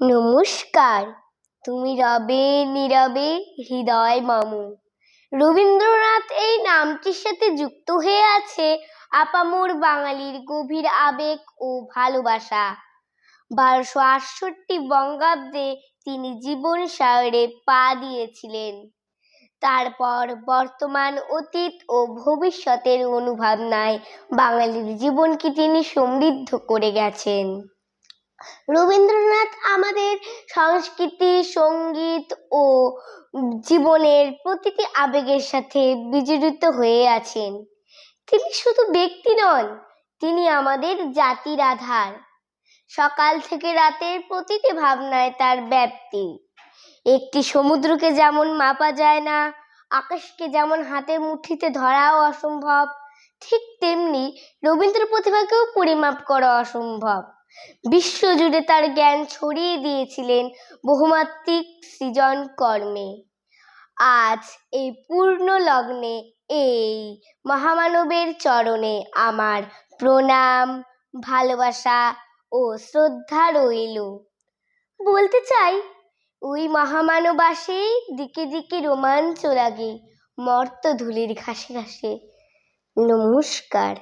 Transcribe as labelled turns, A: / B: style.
A: নমস্কার। তুমি রবে নীরবে হৃদয় মম। রবীন্দ্রনাথ এই নামটির সাথে যুক্ত হয়ে আছে আপামোর বাঙালির গভীর আবেগ ও ভালোবাসা। বারোশো আটষট্টি বঙ্গাব্দে তিনি জীবন সাগরে পা দিয়েছিলেন। তারপর বর্তমান অতীত ও ভবিষ্যতের অনুভাবনায় বাঙালির জীবনকে তিনি সমৃদ্ধ করে গেছেন। রবীন্দ্রনাথ আমাদের সংস্কৃতি, সংগীত ও জীবনের প্রতিটি আবেগের সাথে বিজড়িত হয়ে আছেন। তিনি শুধু ব্যক্তি নন, তিনি আমাদের জাতির আধার। সকাল থেকে রাতের প্রতিটি ভাবনায় তার ব্যাপ্তি। একটি সমুদ্রকে যেমন মাপা যায় না, আকাশকে যেমন হাতের মুঠিতে ধরাও অসম্ভব, ঠিক তেমনি রবীন্দ্র প্রতিভাকেও পরিমাপ করা অসম্ভব। বিশ্বজুড়ে তার জ্ঞান ছড়িয়ে দিয়েছিলেন বহুমাত্রিক সৃজন কর্মে। আজ এই পূর্ণ লগ্নে এই মহামানবের চরণে আমার প্রণাম, ভালোবাসা ও শ্রদ্ধা রইল। বলতে চাই, ওই মহামানব আসে দিকে দিকে রোমাঞ্চ লাগে মর্ত ধুলির ঘাসে ঘাসে। নমস্কার।